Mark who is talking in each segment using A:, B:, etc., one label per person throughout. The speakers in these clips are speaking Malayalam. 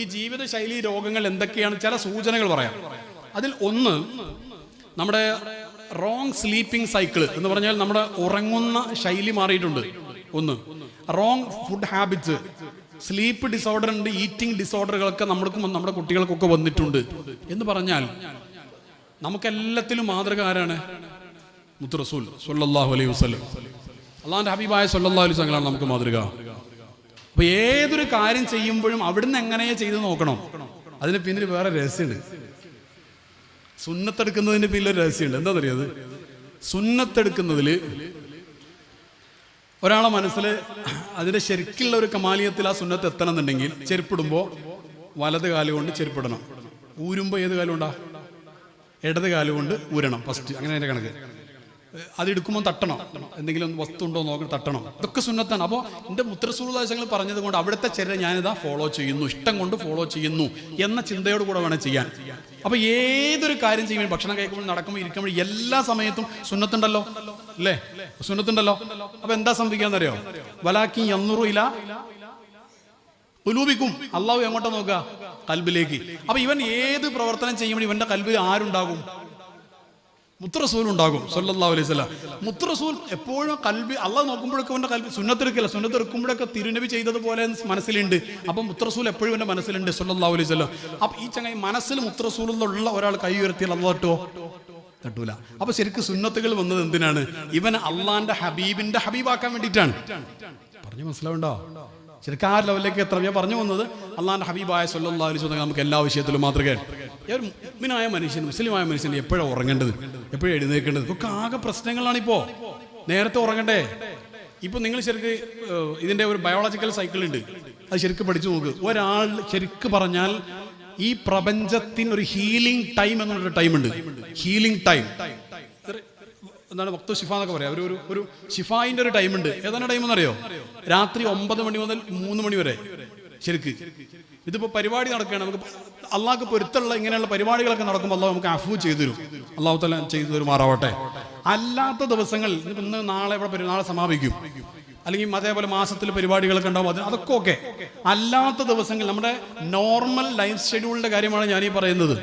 A: ഈ ജീവിതശൈലി രോഗങ്ങൾ എന്തൊക്കെയാണ്? ചില സൂചനകൾ പറയാം. അതിൽ ഒന്ന് നമ്മുടെ റോങ് സ്ലീപ്പിംഗ് സൈക്കിൾ എന്ന് പറഞ്ഞാൽ നമ്മുടെ ഉറങ്ങുന്ന ശൈലി മാറിയിട്ടുണ്ട്. ഒന്ന് wrong food habits sleep disorder ഉണ്ട് ഈറ്റിംഗ് ഡിസോർഡറുകളൊക്കെ നമ്മൾക്കും നമ്മുടെ കുട്ടികൾക്കൊക്കെ വന്നിട്ടുണ്ട്. എന്ന് പറഞ്ഞാൽ നമുക്കെല്ലാത്തിലും മാതൃക ആരാണ്? മുത്ത് റസൂൽ സല്ലല്ലാഹു അലൈഹി വസല്ലം. അള്ളാഹിന്റെ ഹബീബായ സല്ലല്ലാഹു അലൈഹി വസല്ലം നമുക്ക് മാതൃക. അപ്പൊ ഏതൊരു കാര്യം ചെയ്യുമ്പോഴും അവിടുന്ന് എങ്ങനെയാ ചെയ്ത് നോക്കണം? അതിന് പിന്നിൽ വേറെ രഹസ്യമുണ്ട് സുന്നത്തെടുക്കുന്നതിന് പിന്നിൽ ഒരു രഹസ്യമുണ്ട് എന്താ അറിയത് സുന്നത്തെടുക്കുന്നതിൽ ഒരാളെ മനസ്സിൽ അതിന്റെ ശരിക്കുള്ള ഒരു കമാലിയത്തിൽ ആ സുന്നത്ത് എത്തണം എന്നുണ്ടെങ്കിൽ ചെരുപ്പിടുമ്പോൾ വലത് കാലുകൊണ്ട് ചെരുപ്പിടണം. ഊരുമ്പോൾ ഏത് കാലുണ്ടാ ഇടത് കാലുകൊണ്ട് ഊരണം. ഫസ്റ്റ്. അങ്ങനെ അതിന്റെ കണക്ക്. അത് എടുക്കുമ്പോൾ തട്ടണം. എന്തെങ്കിലും വസ്തു ഉണ്ടോ നോക്കണം തട്ടണം. ഇതൊക്കെ സുന്നത്താണ്. അപ്പോൾ എന്റെ മുത്തരസൂർദാശങ്ങൾ പറഞ്ഞത് കൊണ്ട് അവിടുത്തെ ചെറിയ ഞാനിതാ ഫോളോ ചെയ്യുന്നു. ഇഷ്ടം കൊണ്ട് ഫോളോ ചെയ്യുന്നു എന്ന ചിന്തയോട് കൂടെ വേണം ചെയ്യാൻ. അപ്പൊ ഏതൊരു കാര്യം ചെയ്യുമ്പോൾ ഭക്ഷണം കഴിക്കുമ്പോൾ നടക്കുമ്പോൾ ഇരിക്കുമ്പോൾ എല്ലാ സമയത്തും സുന്നത്തുണ്ടല്ലോ? അല്ലേ? സുന്നത്തുണ്ടല്ലോ? അപ്പൊ എന്താ സംഭവിക്കാന്നറിയോ? വലാക്കി എന്നൂറു ഇല കുലൂപിക്കും അള്ളാഹു എങ്ങോട്ടാ നോക്കുക? കൽബിലേക്ക്. അപ്പൊ ഇവൻ ഏത് പ്രവർത്തനം ചെയ്യുമ്പോൾ ഇവന്റെ കൽബിൽ ആരുണ്ടാകും? മുത്തറസൂൽ ഉണ്ടാകും സല്ലാ അലൈഹി വസല്ലം. മുത്തറസൂൽ എപ്പോഴും കൽബി അള്ളാഹ് നോക്കുമ്പോഴൊക്കെ അവന്റെ കൽബി സുന്നത്തെടുക്കില്ല സുന്നത്തെടുക്കുമ്പോഴൊക്കെ തിരുനബി ചെയ്തതുപോലെ മനസ്സിലുണ്ട്. അപ്പം മുത്തറസൂൽ എപ്പോഴും എന്റെ മനസ്സിലുണ്ട് സല്ലാ അലൈഹി വസല്ലം. അപ്പൊ ഈ ചങ്ങായി മനസ്സിൽ മുത്തറസൂലുള്ള ഒരാൾ കൈ ഉയർത്തിയാൽ അള്ളാഹ് തട്ടോ തട്ടൂല. അപ്പൊ ശരിക്കും സുന്നത്തുകൾ വന്നത് എന്തിനാണ്? ഇവൻ അള്ളാന്റെ ഹബീബിന്റെ ഹബീബാക്കാൻ വേണ്ടിയിട്ടാണ്. പറഞ്ഞു മനസ്സിലാവുണ്ടോ? ശരിക്കും ആ ലെവലിലേക്ക് എത്ര ഞാൻ പറഞ്ഞു വന്നത് അള്ളാന്റെ ഹബീബായ അലൈഹി വസല്ലം നമുക്ക് എല്ലാ വിഷയത്തിലും മാതൃകയാണ്. ഒരു മുഅ്മിനായ മനുഷ്യൻ മുസ്ലിമായ മനുഷ്യൻ എപ്പോഴാണ് ഉറങ്ങേണ്ടത്? എപ്പോഴും എഴുന്നേൽക്കേണ്ടത്? ഇതൊക്കെ ആകെ പ്രശ്നങ്ങളാണ് ഇപ്പോ നേരത്തെ ഉറങ്ങണ്ടേ? ഇപ്പൊ നിങ്ങൾ ശരിക്ക് ഇതിന്റെ ഒരു ബയോളജിക്കൽ സൈക്കിൾ ഉണ്ട്. അത് ശരിക്കും പഠിച്ചു നോക്ക്. ഒരാൾ ശരിക്ക് പറഞ്ഞാൽ ഈ പ്രപഞ്ചത്തിന് ഒരു ഹീലിംഗ് ടൈം എന്നുള്ളൊരു ടൈം ഉണ്ട്. ഹീലിംഗ് ടൈം എന്താണ് വക്തു ഷിഫ എന്നൊക്കെ പറയാം. ഒരു ഒരു ഷിഫായിന്റെ ഒരു ടൈം ഉണ്ട്. ഏതാണ് ടൈം എന്നറിയോ? രാത്രി ഒമ്പത് മണി മുതൽ മൂന്ന് മണി വരെ. ശരിക്ക്. ഇതിപ്പോ പരിപാടി നടക്കുകയാണ്. നമുക്ക് അള്ളാഹ്ക്ക് പൊരുത്തുള്ള ഇങ്ങനെയുള്ള പരിപാടികളൊക്കെ നടക്കുമ്പോൾ അള്ളാഹ് നമുക്ക് അഫു ചെയ്തു തരും. അള്ളാഹു തല ചെയ്തു തരുമാറാവട്ടെ. അല്ലാത്ത ദിവസങ്ങൾ ഇന്ന് നാളെ ഇവിടെ നാളെ സമാപിക്കും. അല്ലെങ്കിൽ അതേപോലെ മാസത്തിൽ പരിപാടികളൊക്കെ ഉണ്ടാവും അത് അതൊക്കെ ഓക്കെ. അല്ലാത്ത ദിവസങ്ങൾ നമ്മുടെ നോർമൽ ലൈഫ് ഷെഡ്യൂളിന്റെ കാര്യമാണ് ഞാനീ പറയുന്നത്.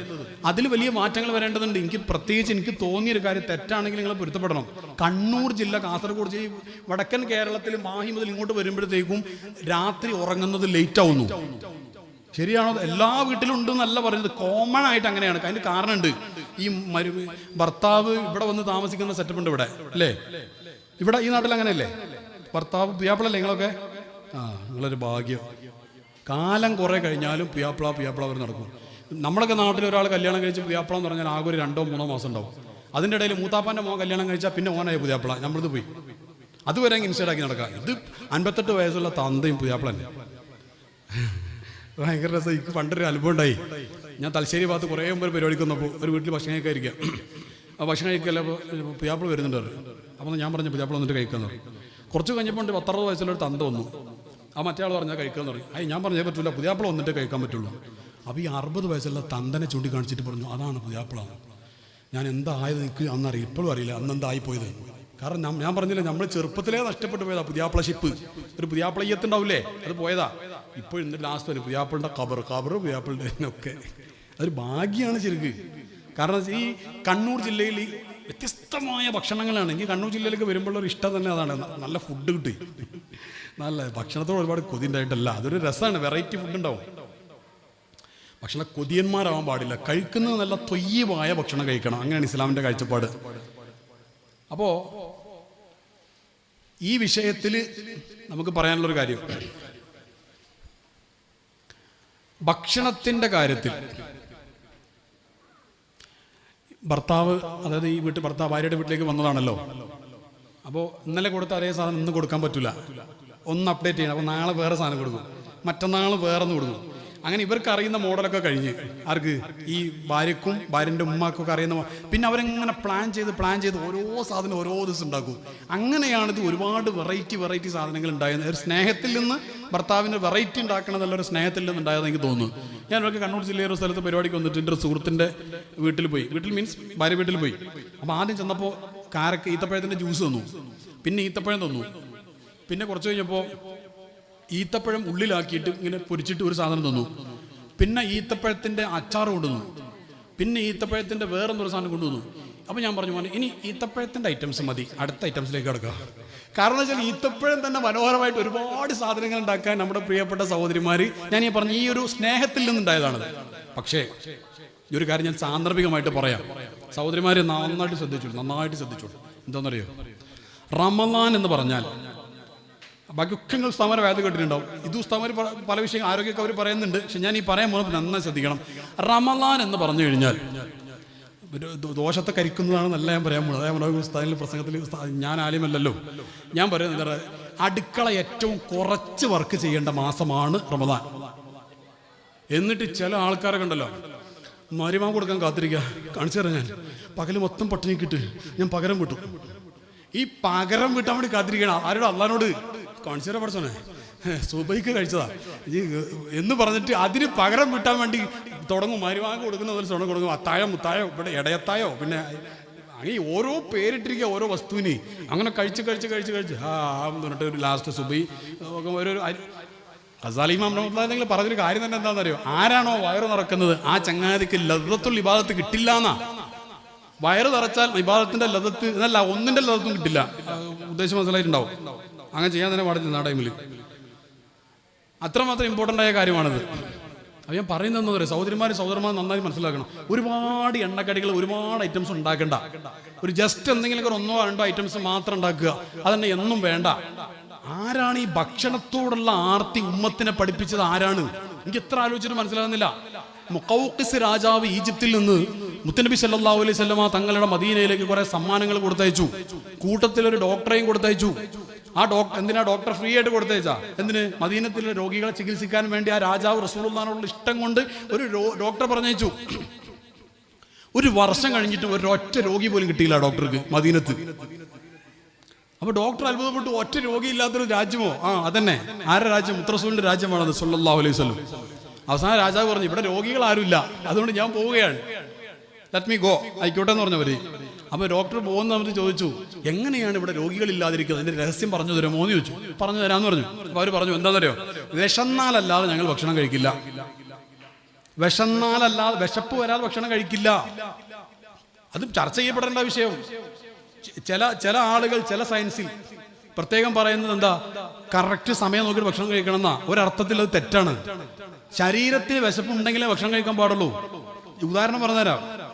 A: അതിൽ വലിയ മാറ്റങ്ങൾ വരേണ്ടതുണ്ട്. എനിക്ക് പ്രത്യേകിച്ച് എനിക്ക് തോന്നിയൊരു കാര്യം തെറ്റാണെങ്കിൽ നിങ്ങൾ പൊരുത്തപ്പെടണം. കണ്ണൂർ ജില്ല കാസർഗോഡ് ജില്ല വടക്കൻ കേരളത്തിൽ മാഹി മുതൽ ഇങ്ങോട്ട് വരുമ്പോഴത്തേക്കും രാത്രി ഉറങ്ങുന്നത് ലേറ്റ് ആവുന്നു. ശരിയാണോ? എല്ലാ വീട്ടിലും ഉണ്ട് എന്നല്ല പറയുന്നത് കോമൺ ആയിട്ട് അങ്ങനെയാണ്. അതിന് കാരണമുണ്ട്. ഈ മരു ഭർത്താവ് ഇവിടെ വന്ന് താമസിക്കുന്ന സെറ്റപ്പ് ഉണ്ട് ഇവിടെ. അല്ലേ? ഇവിടെ ഈ നാട്ടിൽ അങ്ങനെയല്ലേ? ഭർത്താവ് പിയാപ്പിളല്ലേ നിങ്ങളൊക്കെ? ആ നിങ്ങളൊരു ഭാഗ്യം. കാലം കുറേ കഴിഞ്ഞാലും പിയാപ്പിള പിയാപ്പിള അവർ നടക്കും. നമ്മളൊക്കെ നാട്ടിൽ ഒരാൾ കല്യാണം കഴിച്ച് പിയാപ്പിള എന്ന് പറഞ്ഞാൽ ആകെ ഒരു രണ്ടോ മൂന്നോ മാസം ഉണ്ടാവും. അതിന്റെ ഇടയിൽ മൂത്താപ്പാന്റെ മോൻ കല്യാണം കഴിച്ചാൽ പിന്നെ ഓനായ പുതിയാപ്പിള നമ്മളിത് പോയി. അതുവരെ ഇൻസൈഡ് ആക്കി നടക്കാം. ഇത് അൻപത്തെട്ട് വയസ്സുള്ള തന്തയും പുതിയാപ്പിള തന്നെ. ഭയങ്കര രസം. എനിക്ക് പണ്ടൊരു അനുഭവം ഉണ്ടായി. ഞാൻ തലശ്ശേരി ഭാഗത്ത് കുറേ മുമ്പ് പരിപാടിക്ക് വന്നപ്പോൾ ഒരു വീട്ടിൽ ഭക്ഷണം കഴിക്കാതിരിക്കുക ആ ഭക്ഷണം കഴിക്കല്ല പുതിയാപ്പിള വരുന്നുണ്ട് അപ്പോൾ ഞാൻ പറഞ്ഞു പുതിയാപ്പിള വന്നിട്ട് കഴിക്കാന്ന് പറയും കുറച്ച് കഴിഞ്ഞപ്പോൾ ഉണ്ട് പത്തറുപത് വയസ്സുള്ള ഒരു തന്ത വന്നു. ആ മറ്റേ ആൾ പറഞ്ഞാൽ കഴിക്കാൻ തുടങ്ങി. അയ്യ ഞാൻ പറഞ്ഞേ പറ്റില്ല പുതിയാപ്പിള വന്നിട്ട് കഴിക്കാൻ പറ്റുള്ളൂ. അപ്പോൾ ഈ അറുപത് വയസ്സുള്ള തന്തനെ ചൂണ്ടിക്കാണിച്ചിട്ട് പറഞ്ഞു അതാണ് പുതിയാപ്പിള. ഞാൻ എന്തായത് എനിക്ക് അന്നറിയില്ല ഇപ്പോഴും അറിയില്ല അന്ന് എന്തായിപ്പോയത് കാരണം ഞാൻ- പറഞ്ഞില്ല നമ്മൾ ചെറുപ്പത്തിലേ നഷ്ടപ്പെട്ടു പോയതാ പുതിയാപ്പിള ഷിപ്പ് ഒരു പുതിയാപ്പിള ഈയത്തുണ്ടാവില്ലേ അത് പോയതാ. ഇപ്പോൾ ഇന്ന് ലാസ്റ്റ് വരും പുതിയാപ്പിളിന്റെ കബർ കബർ പുതിയാപ്പിളിന്റെ ഒക്കെ അതൊരു ഭാഗ്യമാണ് ശരിക്ക്. കാരണം ഈ കണ്ണൂർ ജില്ലയിൽ വ്യത്യസ്തമായ ഭക്ഷണങ്ങളാണ്. എനിക്ക് കണ്ണൂർ ജില്ലയിലേക്ക് വരുമ്പോഴുള്ള ഇഷ്ടം തന്നെ അതാണ്. നല്ല ഫുഡ് കിട്ടി. നല്ല ഭക്ഷണത്തോട് ഒരുപാട് കൊതി ഉണ്ടായിട്ടല്ല. അതൊരു രസമാണ്. വെറൈറ്റി ഫുഡ് ഉണ്ടാവും. ഭക്ഷണ കൊതിയന്മാരാവാൻ പാടില്ല. കഴിക്കുന്നത് നല്ല തൊയ്യമായ ഭക്ഷണം കഴിക്കണം. അങ്ങനെയാണ് ഇസ്ലാമിന്റെ കാഴ്ചപ്പാട്. അപ്പോൾ ഈ വിഷയത്തിൽ നമുക്ക് പറയാനുള്ളൊരു കാര്യം. ഭക്ഷണത്തിന്റെ കാര്യത്തിൽ ഭർത്താവ് അതായത് ഈ വീട്ടിൽ ഭർത്താവ് ഭാര്യയുടെ വീട്ടിലേക്ക് വന്നതാണല്ലോ. അപ്പോൾ ഇന്നലെ കൊടുത്ത അതേ സാധനം ഇന്ന് കൊടുക്കാൻ പറ്റില്ല ഒന്ന് അപ്ഡേറ്റ് ചെയ്യണം. അപ്പോൾ നാളെ വേറെ സാധനം കൊടുക്കും. മറ്റന്നാൾ വേറെ ഒന്ന് കൊടുക്കും. അങ്ങനെ ഇവർക്ക് അറിയുന്ന മോഡലൊക്കെ കഴിഞ്ഞ്. ആർക്ക്? ഈ ഭാര്യക്കും ഭാര്യന്റെ ഉമ്മാക്കൊക്കെ അറിയുന്ന പിന്നെ അവരെങ്ങനെ പ്ലാൻ ചെയ്ത് പ്ലാൻ ചെയ്ത് ഓരോ സാധനം ഓരോ ദിവസം ഉണ്ടാക്കും. അങ്ങനെയാണ് ഇത് ഒരുപാട് വെറൈറ്റി വെറൈറ്റി സാധനങ്ങൾ ഉണ്ടായത്. ഒരു സ്നേഹത്തിൽ നിന്ന് ഭർത്താവിന് വെറൈറ്റി ഉണ്ടാക്കണം എന്നുള്ള ഒരു സ്നേഹത്തിൽ നിന്ന് ഉണ്ടായതെന്ന് എനിക്ക് തോന്നുന്നു. ഞാൻ ഇവർക്ക് കണ്ണൂർ ജില്ലയിലെ ഒരു സ്ഥലത്ത് പരിപാടിക്ക് വന്നിട്ട് എന്റെ ഒരു സുഹൃത്തിന്റെ വീട്ടിൽ പോയി. വീട്ടിൽ മീൻസ് ഭാര്യ വീട്ടിൽ പോയി. അപ്പോൾ ആദ്യം ചെന്നപ്പോൾ കാരക്ക് ഈത്തപ്പഴത്തിന്റെ ജ്യൂസ് തന്നു. പിന്നെ ഈത്തപ്പഴം തന്നു. പിന്നെ കുറച്ച് കഴിഞ്ഞപ്പോൾ ഈത്തപ്പഴം ഉള്ളിലാക്കിയിട്ട് ഇങ്ങനെ പൊരിച്ചിട്ട് ഒരു സാധനം തന്നു. പിന്നെ ഈത്തപ്പഴത്തിന്റെ അച്ചാർ കൊണ്ടുവന്നു. പിന്നെ ഈത്തപ്പഴത്തിന്റെ വേറെന്തൊരു സാധനം കൊണ്ടുവന്നു. അപ്പോൾ ഞാൻ പറഞ്ഞു മോനെ ഇനി ഈത്തപ്പഴത്തിന്റെ ഐറ്റംസ് മതി. അടുത്ത ഐറ്റംസിലേക്ക് കിടക്കുക കാരണം വെച്ചാൽ ഈത്തപ്പഴം തന്നെ മനോഹരമായിട്ട് ഒരുപാട് സാധനങ്ങൾ ഉണ്ടാക്കാൻ നമ്മുടെ പ്രിയപ്പെട്ട സഹോദരിമാർ ഞാൻ ഈ പറഞ്ഞു ഈ ഒരു സ്നേഹത്തിൽ നിന്നുണ്ടായതാണ്. പക്ഷേ ഈ ഒരു കാര്യം ഞാൻ സാന്ദർഭികമായിട്ട് പറയാം. സഹോദരിമാർ നന്നായിട്ട് ശ്രദ്ധിച്ചോളൂ നന്നായിട്ട് ശ്രദ്ധിച്ചോളൂ. എന്താണെന്നറിയോ? റമദാൻ എന്ന് പറഞ്ഞാൽ ബാക്കി ഒക്കെ നിങ്ങൾ ഉസ്താമാരെ വേദ കേട്ടിട്ടുണ്ടാവും. ഇത് ഉസ്താമാർ പല വിഷയം ആരോഗ്യമൊക്കെ അവർ പറയുന്നുണ്ട്. പക്ഷെ ഞാൻ ഈ പറയാൻ പോകുന്നത് നന്നായി ശ്രദ്ധിക്കണം. റമലാൻ എന്ന് പറഞ്ഞു കഴിഞ്ഞാൽ ദോഷത്തെ കരിക്കുന്നതാണെന്നല്ല ഞാൻ പറയാൻ പോകുന്നത്. അതായത് ഉസ്താദിന്റെ പ്രസംഗത്തിൽ ഞാൻ ആലിമല്ലല്ലോ. ഞാൻ പറയുന്നത് അടുക്കള ഏറ്റവും കുറച്ച് വർക്ക് ചെയ്യേണ്ട മാസമാണ് റമദാൻ. എന്നിട്ട് ചില ആൾക്കാരെ കണ്ടല്ലോ മരുമാൻ കൊടുക്കാൻ കാത്തിരിക്കുക. കാണിച്ചു തരാം ഞാൻ. പകൽ മൊത്തം പട്ടിണി കിട്ട് ഞാൻ പകരം വിട്ടു. ഈ പകരം വിട്ടാൻ വേണ്ടി കാത്തിരിക്കണം ആരോട് അള്ളഹാനോട് തരാം പഠിച്ചോനെ സുബൈക്ക് കഴിച്ചതാ. ഈ എന്ന് പറഞ്ഞിട്ട് അതിന് പകരം വിട്ടാൻ വേണ്ടി തുടങ്ങും. മരുവാങ്ങ് കൊടുക്കുന്ന പോലെ തുടങ്ങും കൊടുക്കും. അത്തായോ മുത്തായോ ഇവിടെ ഇടയത്തായോ പിന്നെ അങ്ങനെ ഓരോ പേരിട്ടിരിക്കുക ഓരോ വസ്തുവിനെ. അങ്ങനെ കഴിച്ച് കഴിച്ച് കഴിച്ച് കഴിച്ച്. ആ പറഞ്ഞിട്ട് ഒരു ലാസ്റ്റ് സുബൈ ഒരു അസാലിമാം റഹ്മത്തുള്ളാഹിനെങ്കിൽ പറഞ്ഞൊരു കാര്യം തന്നെ എന്താണെന്ന് അറിയോ ആരാണോ വയറ് നിറക്കുന്നത്? ആ ചങ്ങാതിക്ക് ലതത്തുള്ള ഇബാദത്ത് കിട്ടില്ല എന്നാ. വയറ് നിറച്ചാൽ ഇബാദത്തിന്റെ ലതത്ത് എന്നല്ല ഒന്നിന്റെ ലതത്തും കിട്ടില്ല. ഉദ്ദേശം മനസ്സിലായിട്ടുണ്ടാവും. അങ്ങനെ ചെയ്യാൻ തന്നെ പാടില്ല ആ ടൈമിൽ അത്രമാത്രം ഇമ്പോർട്ടന്റ് ആയ കാര്യമാണിത്. അത് ഞാൻ പറയുന്നതെന്ന് പറയും സഹോദരിമാർ സഹോദരന്മാർ നന്നായി മനസ്സിലാക്കണം. ഒരുപാട് എണ്ണക്കടികൾ ഒരുപാട് ഐറ്റംസ് ഉണ്ടാക്കണ്ട. ഒരു ജസ്റ്റ് എന്തെങ്കിലും ഒന്നോ രണ്ടോ ഐറ്റംസ് മാത്രം ഉണ്ടാക്കുക. അതന്നെ എന്നും വേണ്ട. ആരാണ് ഈ ഭക്ഷണത്തോടുള്ള ആർത്തി ഉമ്മത്തിനെ പഠിപ്പിച്ചത് ആരാണ്? എനിക്ക് എത്ര ആലോചിച്ചിട്ട് മനസ്സിലാകുന്നില്ല. മുക്കൗക്കിസ് രാജാവ് ഈജിപ്തിൽ നിന്ന് മുത്തനബി സല്ലല്ലാഹു അലൈഹി സ്വല്ലമ തങ്ങളുടെ മദീനയിലേക്ക് കുറെ സമ്മാനങ്ങൾ കൊടുത്തയച്ചു. കൂട്ടത്തിൽ ഒരു ഡോക്ടറെയും കൊടുത്തയച്ചു. ആ ഡോക്ടർ എന്തിനാ ഡോക്ടർ ഫ്രീ ആയിട്ട് കൊടുത്തേച്ചാ? എന്തിന്? മദീനത്തിലെ രോഗികളെ ചികിത്സിക്കാൻ വേണ്ടി ആ രാജാവ് റസൂലുള്ളാഹിനോടുള്ള ഇഷ്ടം കൊണ്ട് ഒരു ഡോക്ടറെ പറഞ്ഞയച്ചു ഒരു വർഷം കഴിഞ്ഞിട്ട് ഒരു ഒറ്റ രോഗി പോലും കിട്ടിയില്ല ഡോക്ടർക്ക് മദീനത്ത്. അപ്പൊ ഡോക്ടർ അത്ഭുതപ്പെട്ടു. ഒറ്റ രോഗി രോഗിയില്ലാത്തൊരു രാജ്യമോ? ആ അതന്നെ. ആരെ രാജ്യം? മുത്രസൂലിന്റെ രാജ്യമാണത് സല്ലല്ലാഹു അലൈഹി സ്വലം അവസാനം രാജാവ് പറഞ്ഞു ഇവിടെ രോഗികൾ ആരുമില്ല അതുകൊണ്ട് ഞാൻ പോവുകയാണ്. ലെറ്റ് മീ ഗോ ആയിക്കോട്ടെ എന്ന് പറഞ്ഞവര്. അപ്പൊ ഡോക്ടർ പോകുന്ന സമയത്ത് ചോദിച്ചു എങ്ങനെയാണ് ഇവിടെ രോഗികൾ രോഗികളില്ലാതിരിക്കുന്നത്? അതിന്റെ രഹസ്യം പറഞ്ഞു തരുമോ എന്ന് ചോദിച്ചു. പറഞ്ഞു തരാമെന്ന് പറഞ്ഞു. അപ്പോൾ അവർ പറഞ്ഞു എന്താ എന്താണെന്നറിയോ വിശന്നാലല്ലാതെ ഞങ്ങൾ ഭക്ഷണം കഴിക്കില്ല. വിശന്നാലല്ലാതെ വിശപ്പ് വരാതെ ഭക്ഷണം കഴിക്കില്ല. അത് ചർച്ച ചെയ്യപ്പെടേണ്ട വിഷയം. ചില ചില ആളുകൾ ചില സയൻസിൽ പ്രത്യേകം പറയുന്നത് എന്താ? കറക്റ്റ് സമയം നോക്കി ഭക്ഷണം കഴിക്കണം എന്നാ. ഒരർത്ഥത്തിൽ അത് തെറ്റാണ്. ശരീരത്തിന് വിശപ്പുണ്ടെങ്കിലേ ഭക്ഷണം കഴിക്കാൻ പാടുള്ളൂ. ഉദാഹരണം പറഞ്ഞുതരാം.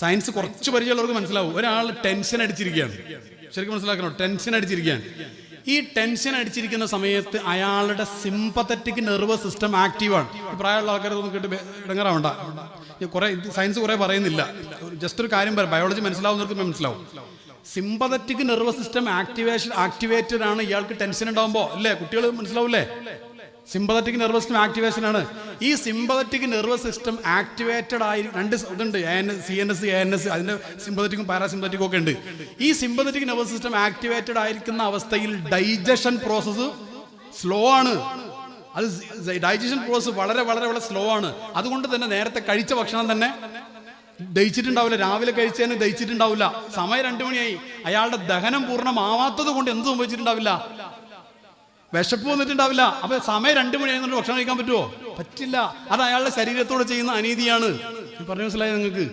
A: സയൻസ് കുറച്ച് പരിചയമുള്ളവർക്ക് മനസ്സിലാവും. ഒരാൾ ടെൻഷൻ അടിച്ചിരിക്കുകയാണ്. ശരിക്കും മനസ്സിലാക്കണം? ടെൻഷൻ അടിച്ചിരിക്കുകയാണ്. ഈ ടെൻഷൻ അടിച്ചിരിക്കുന്ന സമയത്ത് അയാളുടെ സിമ്പത്തറ്റിക് നെർവസ് സിസ്റ്റം ആക്റ്റീവാണ് ഈ പ്രായമുള്ള ആൾക്കാർ ഒന്നും കേട്ട് ഇടങ്ങാറാവണ്ട. കുറെ സയൻസ് കുറെ പറയുന്നില്ല. ജസ്റ്റ് ഒരു കാര്യം പറയാം. ബയോളജി മനസ്സിലാവുന്നവർക്ക് മനസ്സിലാവും. Sympathetic nervous system activation activated ആണ് ഇയാൾക്ക് ടെൻഷൻ ഉണ്ടാകുമ്പോൾ അല്ലേ? കുട്ടികൾ മനസ്സിലാവില്ലേ? സിമ്പതറ്റിക് നെർവസ് സിസ്റ്റം ആക്ടിവേഷൻ ആണ്. ഈ സിമ്പതറ്റിക് നെർവസ് സിസ്റ്റം ആക്ടിവേറ്റഡ് ആയി രണ്ട് ഇതുണ്ട്. C N S A N S അതിന്റെ സിമ്പതറ്റിക്കും പാരാസിമ്പതറ്റിക്കും ഒക്കെ ഉണ്ട്. ഈ സിമ്പതറ്റിക് നെർവസ് സിസ്റ്റം ആക്ടിവേറ്റഡ് ആയിരിക്കുന്ന അവസ്ഥയിൽ ഡൈജഷൻ പ്രോസസ്സ് സ്ലോ ആണ്. അത് ഡൈജഷൻ പ്രോസസ്സ് വളരെ വളരെ വളരെ സ്ലോ ആണ്. അതുകൊണ്ട് തന്നെ നേരത്തെ കഴിച്ച ഭക്ഷണം തന്നെ ദഹിച്ചിട്ടുണ്ടാവില്ല. രാവിലെ കഴിച്ചതിന് ദഹിച്ചിട്ടുണ്ടാവില്ല. സമയം രണ്ടു മണിയായി. അയാളുടെ ദഹനം പൂർണമാവാത്തത് കൊണ്ട് എന്ത് സംഭവിച്ചിട്ടുണ്ടാവില്ല? വിശപ്പ് വന്നിട്ടുണ്ടാവില്ല. അപ്പൊ സമയം രണ്ടു മണി ആയിരുന്നു ഭക്ഷണം കഴിക്കാൻ പറ്റുമോ? പറ്റില്ല. അത് അയാളുടെ ശരീരത്തോട് ചെയ്യുന്ന അനീതിയാണ്. പറഞ്ഞു മനസ്സിലായി നിങ്ങൾക്ക്?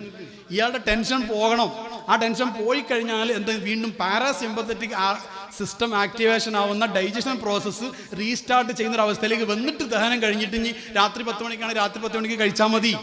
A: ഇയാളുടെ ടെൻഷൻ പോകണം. ആ ടെൻഷൻ പോയി കഴിഞ്ഞാൽ എന്ത് വീണ്ടും പാരാസിമ്പത്തറ്റിക് സിസ്റ്റം ആക്ടിവേഷൻ ആവുന്ന ഡൈജഷൻ പ്രോസസ്സ് റീസ്റ്റാർട്ട് ചെയ്യുന്ന ഒരു അവസ്ഥയിലേക്ക് വന്നിട്ട് ദഹനം കഴിഞ്ഞിട്ട് ഇനി രാത്രി പത്ത് മണിക്കാണ് രാത്രി പത്ത് മണിക്ക് കഴിച്ചാൽ മതി.